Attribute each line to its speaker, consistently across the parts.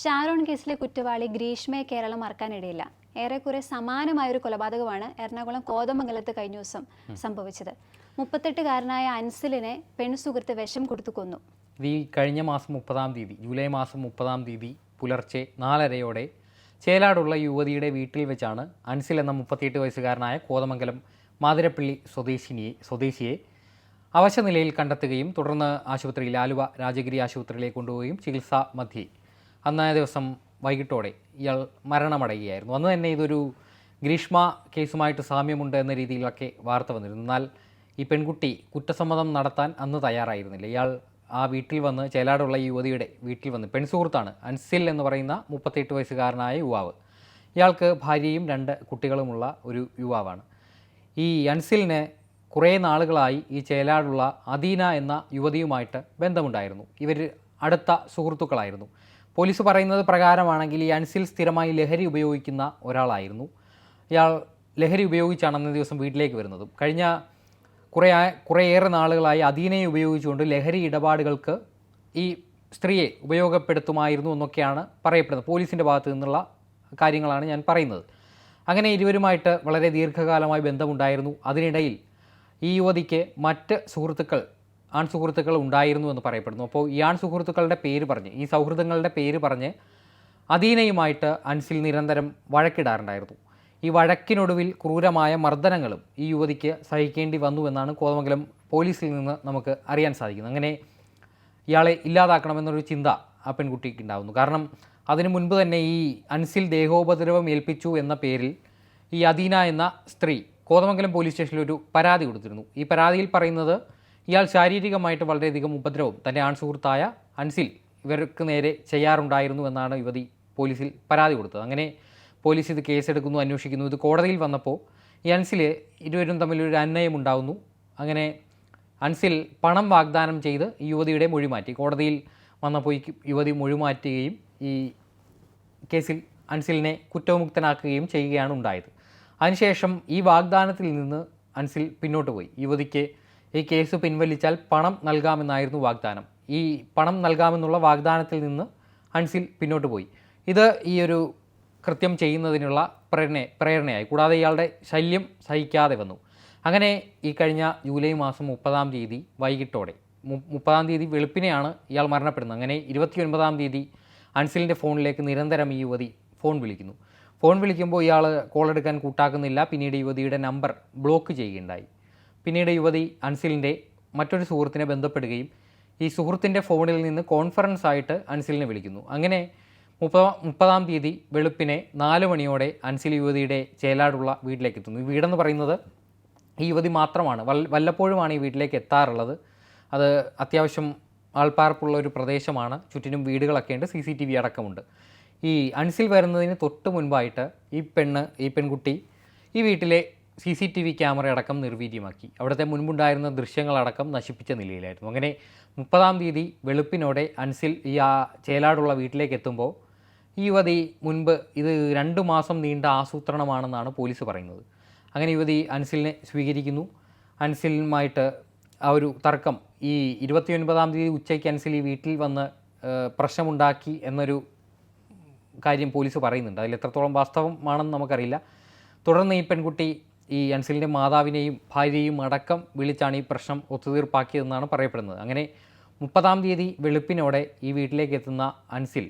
Speaker 1: ഷാരോൺ കേസിലെ കുറ്റവാളി ഗ്രീഷ്മയെ കേരളം മറക്കാനിടയില്ല. ഏറെക്കുറെ സമാനമായൊരു കൊലപാതകമാണ് എറണാകുളം കോതമംഗലത്ത് കഴിഞ്ഞ ദിവസം സംഭവിച്ചത്. മുപ്പത്തെട്ടുകാരനായ അൻസിലിനെ പെൺസുഹൃത്ത് വിഷം കൊടുത്തു കൊന്നു.
Speaker 2: ഈ കഴിഞ്ഞ മാസം മുപ്പതാം തീയതി ജൂലൈ മാസം മുപ്പതാം തീയതി പുലർച്ചെ നാലരയോടെ ചേലാടുള്ള യുവതിയുടെ വീട്ടിൽ വെച്ചാണ് അൻസിൽ എന്ന മുപ്പത്തിയെട്ട് വയസ്സുകാരനായ കോതമംഗലം മാതിരപ്പള്ളി സ്വദേശിനിയെ സ്വദേശിയെ അവശനിലയിൽ കണ്ടെത്തുകയും തുടർന്ന് ആശുപത്രിയിൽ ആലുവ രാജഗിരി ആശുപത്രിയിലേക്ക് കൊണ്ടുപോവുകയും ചികിത്സാ മധ്യേ അന്നേ ദിവസം വൈകിട്ടോടെ ഇയാൾ മരണമടയുകയായിരുന്നു. അന്ന് തന്നെ ഇതൊരു ഗ്രീഷ്മ കേസുമായിട്ട് സാമ്യമുണ്ട് എന്ന രീതിയിലൊക്കെ വാർത്ത വന്നിരുന്നു. എന്നാൽ ഈ പെൺകുട്ടി കുറ്റസമ്മതം നടത്താൻ അന്ന് തയ്യാറായിരുന്നില്ല. ഇയാൾ ആ വീട്ടിൽ വന്ന് ചേലാടുള്ള ഈ യുവതിയുടെ വീട്ടിൽ വന്ന് പെൺസുഹൃത്താണ് അൻസിൽ എന്ന് പറയുന്ന മുപ്പത്തെട്ട് വയസ്സുകാരനായ യുവാവ്. ഇയാൾക്ക് ഭാര്യയും രണ്ട് കുട്ടികളുമുള്ള ഒരു യുവാവാണ്. ഈ അൻസിലിന് കുറേ നാളുകളായി ഈ ചേലാടുള്ള അദീന എന്ന യുവതിയുമായിട്ട് ബന്ധമുണ്ടായിരുന്നു. ഇവർ അടുത്ത സുഹൃത്തുക്കളായിരുന്നു. പോലീസ് പറയുന്നത് പ്രകാരമാണെങ്കിൽ ഈ അൻസിൽ സ്ഥിരമായി ലഹരി ഉപയോഗിക്കുന്ന ഒരാളായിരുന്നു. ഇയാൾ ലഹരി ഉപയോഗിച്ചാണ് അന്നേ ദിവസം വീട്ടിലേക്ക് വരുന്നതും. കഴിഞ്ഞ കുറേ കുറേയേറെ നാളുകളായി അധീനയെ ഉപയോഗിച്ചുകൊണ്ട് ലഹരി ഇടപാടുകൾക്ക് ഈ സ്ത്രീയെ ഉപയോഗപ്പെടുത്തുമായിരുന്നു എന്നൊക്കെയാണ് പറയപ്പെടുന്നത്. പോലീസിന്റെ ഭാഗത്തു നിന്നുള്ള കാര്യങ്ങളാണ് ഞാൻ പറയുന്നത്. അങ്ങനെ ഇരുവരുമായിട്ട് വളരെ ദീർഘകാലമായി ബന്ധമുണ്ടായിരുന്നു. അതിനിടയിൽ ഈ യുവതിക്ക് മറ്റ് സുഹൃത്തുക്കൾ ആൺ സുഹൃത്തുക്കൾ ഉണ്ടായിരുന്നു എന്ന് പറയപ്പെടുന്നു. അപ്പോൾ ഈ ആൺ സുഹൃത്തുക്കളുടെ പേര് പറഞ്ഞ് ഈ സൗഹൃദങ്ങളുടെ പേര് പറഞ്ഞ് അദീനയുമായിട്ട് അൻസിൽ നിരന്തരം വഴക്കിടാറുണ്ടായിരുന്നു. ഈ വഴക്കിനൊടുവിൽ ക്രൂരമായ മർദ്ദനങ്ങളും ഈ യുവതിക്ക് സഹിക്കേണ്ടി വന്നു എന്നാണ് കോതമംഗലം പോലീസിൽ നിന്ന് നമുക്ക് അറിയാൻ സാധിക്കുന്നത്. അങ്ങനെ ഇയാളെ ഇല്ലാതാക്കണമെന്നൊരു ചിന്ത ആ പെൺകുട്ടിക്ക് ഉണ്ടാകുന്നു കാരണം അതിനു മുൻപ് തന്നെ ഈ അൻസിൽ ദേഹോപദ്രവം ഏൽപ്പിച്ചു എന്ന പേരിൽ ഈ അദീന എന്ന സ്ത്രീ കോതമംഗലം പോലീസ് സ്റ്റേഷനിൽ ഒരു പരാതി കൊടുത്തിരുന്നു. ഈ പരാതിയിൽ പറയുന്നത് ഇയാൾ ശാരീരികമായിട്ട് വളരെയധികം ഉപദ്രവം തന്റെ ആൺ സുഹൃത്തായ അൻസിൽ ഇവർക്ക് നേരെ ചെയ്യാറുണ്ടായിരുന്നു എന്നാണ് യുവതി പോലീസിൽ പരാതി കൊടുത്തത്. അങ്ങനെ പോലീസ് ഇത് കേസെടുക്കുന്നു അന്വേഷിക്കുന്നു. ഇത് കോടതിയിൽ വന്നപ്പോൾ ഈ അൻസിൽ ഇരുവരും തമ്മിലൊരു അന്വയം ഉണ്ടാകുന്നു അങ്ങനെ അൻസിൽ പണം വാഗ്ദാനം ചെയ്ത് ഈ യുവതിയുടെ മൊഴി മാറ്റി. കോടതിയിൽ വന്നപ്പോൾ യുവതി മൊഴി മാറ്റുകയും ഈ കേസിൽ അൻസിലിനെ കുറ്റവിമുക്തനാക്കുകയും ചെയ്യുകയാണ് ഉണ്ടായത്. അതിനുശേഷം ഈ വാഗ്ദാനത്തിൽ നിന്ന് അൻസിൽ പിന്നോട്ട് പോയി. യുവതിക്ക് ഈ കേസ് പിൻവലിച്ചാൽ പണം നൽകാമെന്നായിരുന്നു വാഗ്ദാനം. ഈ പണം നൽകാമെന്നുള്ള വാഗ്ദാനത്തിൽ നിന്ന് അൻസിൽ പിന്നോട്ട് പോയി. ഇത് ഈ ഒരു കൃത്യം ചെയ്യുന്നതിനുള്ള പ്രേരണ പ്രേരണയായി. കൂടാതെ ഇയാളുടെ ശല്യം സഹിക്കാതെ വന്നു. അങ്ങനെ ഈ കഴിഞ്ഞ ജൂലൈ മാസം മുപ്പതാം തീയതി വൈകിട്ടോടെ മുപ്പതാം തീയതി വെളുപ്പിനെയാണ് ഇയാൾ മരണപ്പെടുന്നത്. അങ്ങനെ ഇരുപത്തിയൊൻപതാം തീയതി അൻസിലിന്റെ ഫോണിലേക്ക് നിരന്തരം ഈ യുവതി ഫോൺ വിളിക്കുന്നു. ഫോൺ വിളിക്കുമ്പോൾ ഇയാൾ കോൾ എടുക്കാൻ കൂട്ടാക്കുന്നില്ല. പിന്നീട് യുവതിയുടെ നമ്പർ ബ്ലോക്ക് ചെയ്യുകയുണ്ടായി. പിന്നീട് യുവതി അൻസിലിന്റെ മറ്റൊരു സുഹൃത്തിനെ ബന്ധപ്പെടുകയും ഈ സുഹൃത്തിന്റെ ഫോണിൽ നിന്ന് കോൺഫറൻസ് ആയിട്ട് അൻസിലിനെ വിളിക്കുന്നു. അങ്ങനെ മുപ്പതാം മുപ്പതാം തീയതി വെളുപ്പിനെ നാല് മണിയോടെ അൻസിൽ യുവതിയുടെ ചേലാടുള്ള വീട്ടിലേക്ക് എത്തുന്നു. ഈ വീടെന്ന് പറയുന്നത് ഈ യുവതി മാത്രമാണ്. വല്ല വല്ലപ്പോഴുമാണ് ഈ വീട്ടിലേക്ക് എത്താറുള്ളത്. അത് അത്യാവശ്യം ആൾപ്പാർപ്പുള്ള ഒരു പ്രദേശമാണ്. ചുറ്റിനും വീടുകളൊക്കെ ഉണ്ട്. സി സി ടി വി അടക്കമുണ്ട്. ഈ അൻസിൽ വരുന്നതിന് തൊട്ട് മുൻപായിട്ട് ഈ പെണ്ണ് ഈ പെൺകുട്ടി ഈ വീട്ടിലെ C C T V camera അടക്കം നിർവീര്യമാക്കി. അവിടുത്തെ മുൻപുണ്ടായിരുന്ന ദൃശ്യങ്ങളടക്കം നശിപ്പിച്ച നിലയിലായിരുന്നു. അങ്ങനെ മുപ്പതാം തീയതി വെളുപ്പിനോടെ അൻസിൽ ഈ ആ ചേലാടുള്ള വീട്ടിലേക്ക് എത്തുമ്പോൾ ഈ യുവതി മുൻപ് ഇത് രണ്ട് മാസം നീണ്ട ആസൂത്രണമാണെന്നാണ് പോലീസ് പറയുന്നത്. അങ്ങനെ യുവതി അൻസിലിനെ സ്വീകരിക്കുന്നു. അൻസിലുമായിട്ട് ആ ഒരു തർക്കം ഈ ഇരുപത്തിയൊൻപതാം തീയതി ഉച്ചയ്ക്ക് അൻസിൽ ഈ വീട്ടിൽ വന്ന് പ്രശ്നമുണ്ടാക്കി എന്നൊരു കാര്യം പോലീസ് പറയുന്നുണ്ട്. അതിൽ എത്രത്തോളം വാസ്തവമാണെന്ന് നമുക്കറിയില്ല. തുടർന്ന് ഈ പെൺകുട്ടി ഈ അൻസിലിന്റെ മാതാവിനെയും ഭാര്യയെയും അടക്കം വിളിച്ചാണ് ഈ പ്രശ്നം ഒത്തുതീർപ്പാക്കിയതെന്നാണ് പറയപ്പെടുന്നത്. അങ്ങനെ മുപ്പതാം തീയതി വെളുപ്പിനോടെ ഈ വീട്ടിലേക്ക് എത്തുന്ന അൻസിൽ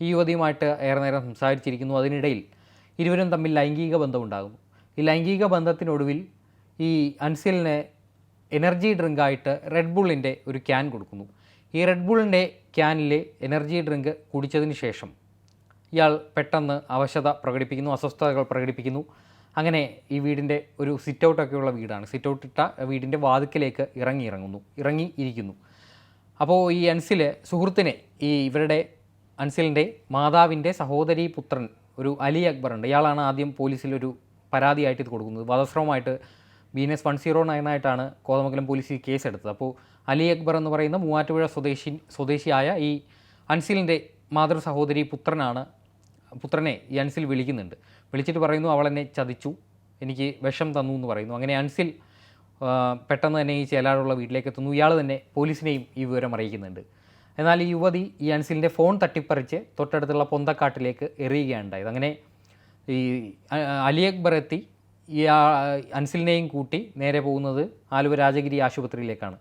Speaker 2: ഈ യുവതിയുമായിട്ട് ഏറെ നേരം സംസാരിച്ചിരിക്കുന്നു. അതിനിടയിൽ ഇരുവരും തമ്മിൽ ലൈംഗിക ബന്ധമുണ്ടാകുന്നു ഈ ലൈംഗിക ബന്ധത്തിനൊടുവിൽ ഈ അൻസിലിന് എനർജി ഡ്രിങ്കായിട്ട് റെഡ് ബുള്ളിന്റെ ഒരു ക്യാൻ കൊടുക്കുന്നു. ഈ റെഡ് ബുള്ളിന്റെ ക്യാനിലെ എനർജി ഡ്രിങ്ക് കുടിച്ചതിന് ശേഷം ഇയാൾ പെട്ടെന്ന് അവശത പ്രകടിപ്പിക്കുന്നു അസ്വസ്ഥതകൾ പ്രകടിപ്പിക്കുന്നു. അങ്ങനെ ഈ വീടിന്റെ ഒരു സിറ്റ് ഔട്ടൊക്കെയുള്ള വീടാണ്. സിറ്റ് ഔട്ട് ഇട്ട വീടിന്റെ വാതിക്കലേക്ക് ഇറങ്ങി ഇറങ്ങുന്നു. ഇറങ്ങി ഇരിക്കുന്നു. അപ്പോൾ ഈ അൻസിൽ സുഹൃത്തിനെ ഈ ഇവരുടെ അൻസിലിന്റെ മാതാവിന്റെ സഹോദരി പുത്രൻ ഒരു അലി അക്ബർ ഉണ്ട്. ഇയാളാണ് ആദ്യം പോലീസിൽ ഒരു പരാതിയായിട്ട് ഇത് കൊടുക്കുന്നത്. വധശ്രമമായിട്ട് B N S one zero നയനായിട്ടാണ് Kothamangalam police ഈ കേസ് എടുത്തത് അപ്പോൾ അലി അക്ബർ എന്ന് പറയുന്ന മൂവാറ്റുപുഴ സ്വദേശി സ്വദേശിയായ ഈ അൻസിലിന്റെ മാതൃ സഹോദരി പുത്രനാണ് പുത്രനെ ഈ അൻസിൽ വിളിക്കുന്നുണ്ട്. വിളിച്ചിട്ട് പറയുന്നു അവൾ എന്നെ ചതിച്ചു. എനിക്ക് വിഷം തന്നു എന്ന് പറയുന്നു. അങ്ങനെ അൻസിൽ പെട്ടെന്ന് തന്നെ ഈ ചേലാടുള്ള വീട്ടിലേക്ക് എത്തുന്നു. ഇയാൾ തന്നെ പോലീസിനെയും ഈ വിവരം അറിയിക്കുന്നുണ്ട്. എന്നാൽ ഈ യുവതി ഈ അൻസിലിന്റെ ഫോൺ തട്ടിപ്പറിച്ച് തൊട്ടടുത്തുള്ള പൊന്തക്കാട്ടിലേക്ക് എറിയുകയുണ്ടായത് അങ്ങനെ ഈ അലി അക്ബർ എത്തി. ഈ അൻസിലിനെയും കൂട്ടി നേരെ പോകുന്നത് ആലുവ രാജഗിരി ആശുപത്രിയിലേക്കാണ്.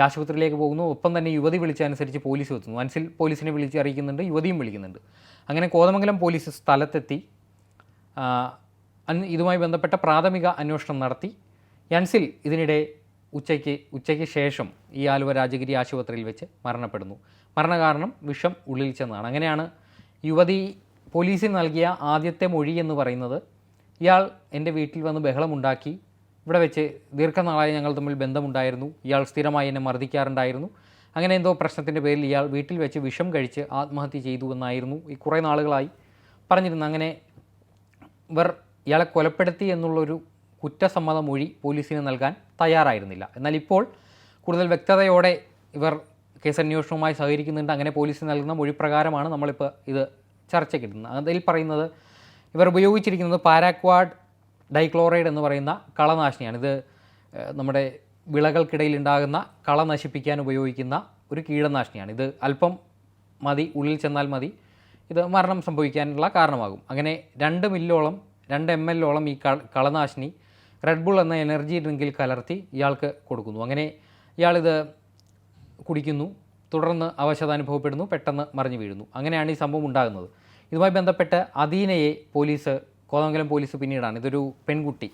Speaker 2: ആശുപത്രിയിലേക്ക് പോകുന്നു. ഒപ്പം തന്നെ യുവതി വിളിച്ചതനുസരിച്ച് പോലീസ് എത്തുന്നു. അൻസിൽ പോലീസിനെ വിളിച്ച് അറിയിക്കുന്നുണ്ട്. യുവതിയും വിളിക്കുന്നുണ്ട്. അങ്ങനെ കോതമംഗലം പോലീസ് സ്ഥലത്തെത്തി. ഇതുമായി ബന്ധപ്പെട്ട പ്രാഥമിക അന്വേഷണം നടത്തി. യൻസിൽ ഇതിനിടെ ഉച്ചയ്ക്ക് ഉച്ചയ്ക്ക് ശേഷം ഈ ആലുവ രാജഗിരി ആശുപത്രിയിൽ വെച്ച് മരണപ്പെടുന്നു. മരണകാരണം വിഷം ഉള്ളിൽ ചെന്നാണ്. അങ്ങനെയാണ് യുവതി പോലീസിന് നൽകിയ ആദ്യത്തെ മൊഴി എന്ന് പറയുന്നത്. ഇയാൾ എന്റെ വീട്ടിൽ വന്ന് ബഹളമുണ്ടാക്കി. ഇവിടെ വെച്ച് ദീർഘനാളായി ഞങ്ങൾ തമ്മിൽ ബന്ധമുണ്ടായിരുന്നു. ഇയാൾ സ്ഥിരമായി എന്നെ മർദ്ദിക്കാറുണ്ടായിരുന്നു. അങ്ങനെ എന്തോ പ്രശ്നത്തിന്റെ പേരിൽ ഇയാൾ വീട്ടിൽ വെച്ച് വിഷം കഴിച്ച് ആത്മഹത്യ ചെയ്തു എന്നായിരുന്നു ഈ കുറേ നാളുകളായി പറഞ്ഞിരുന്നു അങ്ങനെ ഇവർ ഇയാളെ കൊലപ്പെടുത്തി എന്നുള്ളൊരു കുറ്റസമ്മത മൊഴി പോലീസിന് നൽകാൻ തയ്യാറായിരുന്നില്ല. എന്നാൽ ഇപ്പോൾ കൂടുതൽ വ്യക്തതയോടെ ഇവർ കേസ് കേസന്വേഷണവുമായി സഹകരിക്കുന്നുണ്ട്. അങ്ങനെ പോലീസിന് നൽകുന്ന മൊഴി പ്രകാരമാണ് നമ്മളിപ്പോൾ ഇത് ചർച്ചയ്ക്കിടുന്നത് അതിൽ പറയുന്നത് ഇവർ ഉപയോഗിച്ചിരിക്കുന്നത് പാരാക്വാഡ് ഡൈക്ലോറൈഡ് എന്ന് പറയുന്ന കളനാശിനിയാണ്. ഇത് നമ്മുടെ വിളകൾക്കിടയിൽ ഉണ്ടാകുന്ന കള നശിപ്പിക്കാൻ ഉപയോഗിക്കുന്ന ഒരു കീടനാശിനിയാണ്. ഇത് അല്പം മതി ഉള്ളിൽ ചെന്നാൽ മതി. ഇത് മരണം സംഭവിക്കാനുള്ള കാരണമാകും. അങ്ങനെ രണ്ട് മില്ലോളം രണ്ട് എം എല്ലോളം ഈ കളനാശിനി റെഡ് ബുൾ എന്ന എനർജി ഡ്രിങ്കിൽ കലർത്തി ഇയാൾക്ക് കൊടുക്കുന്നു. അങ്ങനെ ഇയാളിത് കുടിക്കുന്നു തുടർന്ന് അവശത അനുഭവപ്പെടുന്നു പെട്ടെന്ന് മറിഞ്ഞു വീഴുന്നു. അങ്ങനെയാണ് ഈ സംഭവം ഉണ്ടാകുന്നത്. ഇതുമായി ബന്ധപ്പെട്ട് അദീനയെ പോലീസ് കോതമംഗലം പോലീസ് പിന്നീടാണ്. ഇതൊരു പെൺകുട്ടി.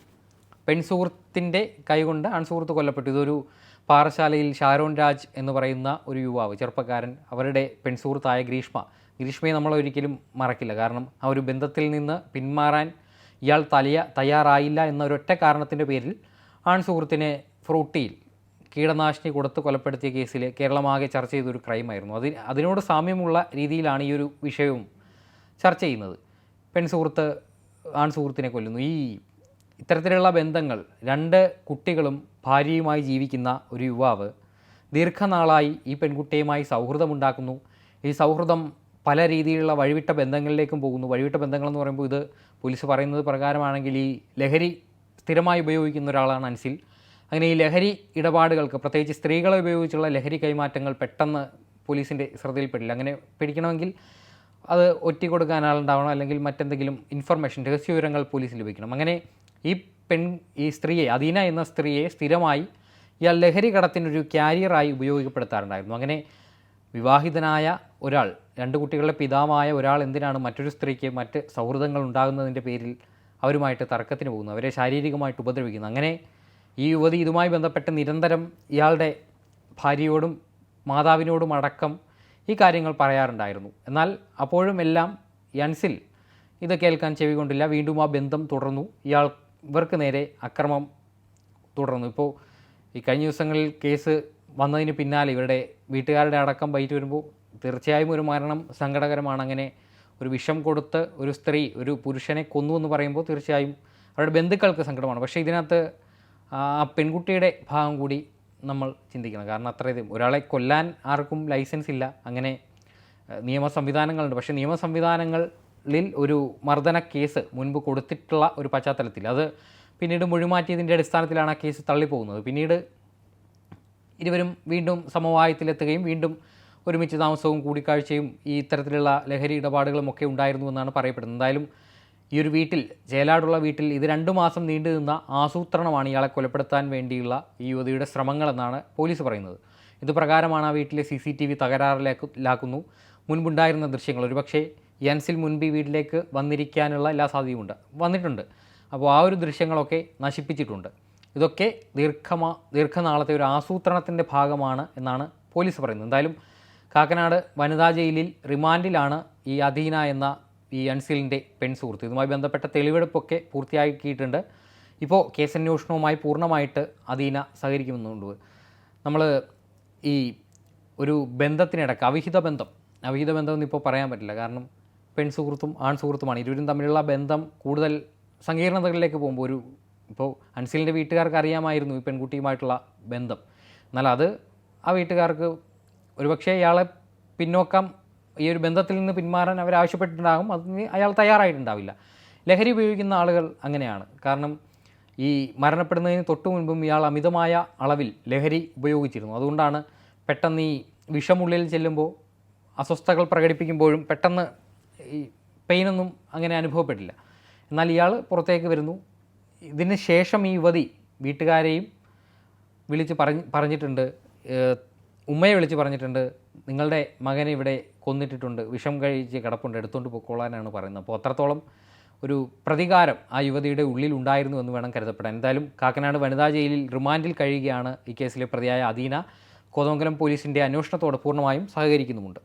Speaker 2: പെൺസുഹൃത്തിന്റെ കൈകൊണ്ട് ആൺസുഹൃത്ത് കൊല്ലപ്പെട്ടു. ഇതൊരു പാറശാലയിൽ ഷാരോൺ രാജ് എന്ന് പറയുന്ന ഒരു യുവാവ് ചെറുപ്പക്കാരൻ. അവരുടെ പെൺസുഹൃത്തായ ഗ്രീഷ്മ. ഗ്രീഷ്മയെ നമ്മൾ ഒരിക്കലും മറക്കില്ല. കാരണം ആ ഒരു ബന്ധത്തിൽ നിന്ന് പിന്മാറാൻ ഇയാൾ തലയ തയ്യാറായില്ല എന്ന ഒരൊറ്റ കാരണത്തിന്റെ പേരിൽ ആൺസുഹൃത്തിനെ ഫ്രൂട്ടിയിൽ കീടനാശിനി കൊടുത്ത് കൊലപ്പെടുത്തിയ കേസിൽ കേരളമാകെ ചർച്ച ചെയ്തൊരു ക്രൈമായിരുന്നു. അതിന് അതിനോട് സാമ്യമുള്ള രീതിയിലാണ് ഈ ഒരു വിഷയവും ചർച്ച ചെയ്യുന്നത്. പെൺസുഹൃത്ത് ആൺസുഹൃത്തിനെ കൊല്ലുന്നു. ഈ ഇത്തരത്തിലുള്ള ബന്ധങ്ങൾ രണ്ട് കുട്ടികളും ഭാര്യയുമായി ജീവിക്കുന്ന ഒരു യുവാവ് ദീർഘനാളായി ഈ പെൺകുട്ടിയുമായി സൗഹൃദമുണ്ടാക്കുന്നു. ഈ സൗഹൃദം പല രീതിയിലുള്ള വഴിവിട്ട ബന്ധങ്ങളിലേക്കും പോകുന്നു. വഴിവിട്ട ബന്ധങ്ങളെന്ന് പറയുമ്പോൾ ഇത് പോലീസ് പറയുന്നത് പ്രകാരമാണെങ്കിൽ ഈ ലഹരി സ്ഥിരമായി ഉപയോഗിക്കുന്ന ഒരാളാണ് അൻസിൽ. അങ്ങനെ ഈ ലഹരി ഇടപാടുകൾക്ക് പ്രത്യേകിച്ച് സ്ത്രീകളെ ഉപയോഗിച്ചുള്ള ലഹരി കൈമാറ്റങ്ങൾ പെട്ടെന്ന് പോലീസിന്റെ ശ്രദ്ധയിൽപ്പെടില്ല. അങ്ങനെ പിടിക്കണമെങ്കിൽ അത് ഒറ്റി കൊടുക്കാൻ ആളുണ്ടാവണം അല്ലെങ്കിൽ മറ്റെന്തെങ്കിലും ഇൻഫർമേഷൻ രഹസ്യ വിവരങ്ങൾ പോലീസിൽ ലഭിക്കണം. അങ്ങനെ ഈ പെൺ ഈ സ്ത്രീയെ അദീന എന്ന സ്ത്രീയെ സ്ഥിരമായി ഇയാൾ ലഹരി കടത്തിനൊരു ക്യാരിയറായി ഉപയോഗപ്പെടുത്താറുണ്ടായിരുന്നു. അങ്ങനെ വിവാഹിതനായ ഒരാൾ രണ്ട് കുട്ടികളുടെ പിതാവായ ഒരാൾ എന്തിനാണ് മറ്റൊരു സ്ത്രീക്ക് മറ്റ് സൗഹൃദങ്ങൾ ഉണ്ടാകുന്നതിന്റെ പേരിൽ അവരുമായിട്ട് തർക്കത്തിന് പോകുന്നു അവരെ ശാരീരികമായിട്ട് ഉപദ്രവിക്കുന്നു. അങ്ങനെ ഈ യുവതി ഇതുമായി ബന്ധപ്പെട്ട് നിരന്തരം ഇയാളുടെ ഭാര്യയോടും മാതാവിനോടും അടക്കം ഈ കാര്യങ്ങൾ പറയാറുണ്ടായിരുന്നു. എന്നാൽ അപ്പോഴും എല്ലാം യൻസിൽ ഇത് കേൾക്കാൻ ചെവി കൊണ്ടില്ല. വീണ്ടും ആ ബന്ധം തുടർന്നു. ഇയാൾ ഇവർക്ക് നേരെ അക്രമം തുടർന്നു. ഇപ്പോൾ ഈ കഴിഞ്ഞ ദിവസങ്ങളിൽ കേസ് വന്നതിന് പിന്നാലെ ഇവരുടെ വീട്ടുകാരുടെ അടക്കം ബൈറ്റ് വരുമ്പോൾ തീർച്ചയായും ഒരു മരണം സങ്കടകരമാണ്. അങ്ങനെ ഒരു വിഷം കൊടുത്ത് ഒരു സ്ത്രീ ഒരു പുരുഷനെ കൊന്നു എന്ന് പറയുമ്പോൾ തീർച്ചയായും അവരുടെ ബന്ധുക്കൾക്ക് സങ്കടമാണ്. പക്ഷേ ഇതിനകത്ത് ആ പെൺകുട്ടിയുടെ ഭാഗം കൂടി നമ്മൾ ചിന്തിക്കണം. കാരണം അത്രയധികം ഒരാളെ കൊല്ലാൻ ആർക്കും ലൈസൻസ് ഇല്ല. അങ്ങനെ നിയമ സംവിധാനങ്ങളുണ്ട്. പക്ഷേ നിയമ സംവിധാനങ്ങളിൽ ഒരു മർദ്ദന കേസ് മുൻപ് കൊടുത്തിട്ടുള്ള ഒരു പശ്ചാത്തലത്തിൽ. അത് പിന്നീട് മൊഴിമാറ്റിയതിന്റെ അടിസ്ഥാനത്തിലാണ് ആ കേസ് തള്ളിപ്പോകുന്നത്. പിന്നീട് ഇരുവരും വീണ്ടും സമവായത്തിലെത്തുകയും വീണ്ടും ഒരുമിച്ച് താമസവും കൂടിക്കാഴ്ചയും ഈ ഇത്തരത്തിലുള്ള ലഹരി ഇടപാടുകളും ഒക്കെ ഉണ്ടായിരുന്നു എന്നാണ് പറയപ്പെടുന്നത്. എന്തായാലും ഈ ഒരു വീട്ടിൽ ജയലാടുള്ള വീട്ടിൽ ഇത് രണ്ടു മാസം നീണ്ടു നിന്ന ആസൂത്രണമാണ് ഇയാളെ കൊലപ്പെടുത്താൻ വേണ്ടിയുള്ള ഈ യുവതിയുടെ ശ്രമങ്ങളെന്നാണ് പോലീസ് പറയുന്നത്. ഇത് പ്രകാരമാണ് ആ വീട്ടിലെ സി സി ടി വി തകരാറിലാക്കുന്നു മുൻപുണ്ടായിരുന്ന ദൃശ്യങ്ങൾ. ഒരുപക്ഷേ യൻസിൽ മുൻപ് ഈ വീട്ടിലേക്ക് വന്നിരിക്കാനുള്ള എല്ലാ സാധ്യതയുമുണ്ട്. വന്നിട്ടുണ്ട്. അപ്പോൾ ആ ഒരു ദൃശ്യങ്ങളൊക്കെ നശിപ്പിച്ചിട്ടുണ്ട്. ഇതൊക്കെ ദീർഘമാ ദീർഘനാളത്തെ ഒരു ആസൂത്രണത്തിന്റെ ഭാഗമാണ് എന്നാണ് പോലീസ് പറയുന്നത്. എന്തായാലും കാക്കനാട് വനിതാ ജയിലിൽ റിമാൻഡിലാണ് ഈ അധീന എന്ന ഈ അൻസിലിന്റെ പെൺസുഹൃത്ത് ഇതുമായി ബന്ധപ്പെട്ട തെളിവെടുപ്പൊക്കെ പൂർത്തിയാക്കിയിട്ടുണ്ട്. ഇപ്പോൾ കേസന്വേഷണവുമായി പൂർണമായിട്ട് അദീന സഹകരിക്കുമെന്നുണ്ട് നമ്മൾ ഈ ഒരു ബന്ധത്തിനിടക്ക് അവിഹിത ബന്ധം അവിഹിത ബന്ധം ഇപ്പോൾ പറയാൻ പറ്റില്ല. കാരണം പെൺസുഹൃത്തും ആൺസുഹൃത്തുമാണ് ഇരുവരും തമ്മിലുള്ള ബന്ധം കൂടുതൽ സങ്കീർണതകളിലേക്ക് പോകുമ്പോൾ ഒരു ഇപ്പോൾ അൻസിലിന്റെ വീട്ടുകാർക്ക് അറിയാമായിരുന്നു ഈ പെൺകുട്ടിയുമായിട്ടുള്ള ബന്ധം. എന്നാൽ അത് ആ വീട്ടുകാർക്ക് ഒരുപക്ഷെ ഇയാളെ പിന്നോക്കം ഈ ഒരു ബന്ധത്തിൽ നിന്ന് പിന്മാറാൻ അവർ ആവശ്യപ്പെട്ടിട്ടുണ്ടാകും. അതിന് അയാൾ തയ്യാറായിട്ടുണ്ടാവില്ല. ലഹരി ഉപയോഗിക്കുന്ന ആളുകൾ അങ്ങനെയാണ്. കാരണം ഈ മരണപ്പെടുന്നതിന് തൊട്ടു മുൻപും ഇയാൾ അമിതമായ അളവിൽ ലഹരി ഉപയോഗിച്ചിരുന്നു. അതുകൊണ്ടാണ് പെട്ടെന്ന് ഈ വിഷമുള്ളിൽ ചെല്ലുമ്പോൾ അസ്വസ്ഥതകൾ പ്രകടിപ്പിക്കുമ്പോഴും പെട്ടെന്ന് ഈ പെയിനൊന്നും അങ്ങനെ അനുഭവപ്പെട്ടില്ല. എന്നാൽ ഇയാൾ പുറത്തേക്ക് വരുന്നു. ഇതിന് ശേഷം ഈ യുവതി വീട്ടുകാരെയും വിളിച്ച് പറഞ്ഞ് പറഞ്ഞിട്ടുണ്ട് ഉമ്മയെ വിളിച്ച് പറഞ്ഞിട്ടുണ്ട് നിങ്ങളുടെ മകനെ ഇവിടെ കൊന്നിട്ടിട്ടുണ്ട് വിഷം കഴിച്ച് കിടപ്പുണ്ട് എടുത്തുകൊണ്ട് പൊക്കോളാനാണ് പറയുന്നത്. അപ്പോൾ അത്രത്തോളം ഒരു പ്രതികാരം ആ യുവതിയുടെ ഉള്ളിൽ ഉണ്ടായിരുന്നു എന്ന് വേണം കരുതപ്പെടാൻ. എന്തായാലും കാക്കനാട് വനിതാ ജയിലിൽ റിമാൻഡിൽ കഴിയുകയാണ് ഈ കേസിലെ പ്രതിയായ അദീന. കോതമംഗലം പോലീസിന്റെ അന്വേഷണത്തോട് പൂർണമായും സഹകരിക്കുന്നുമുണ്ട്.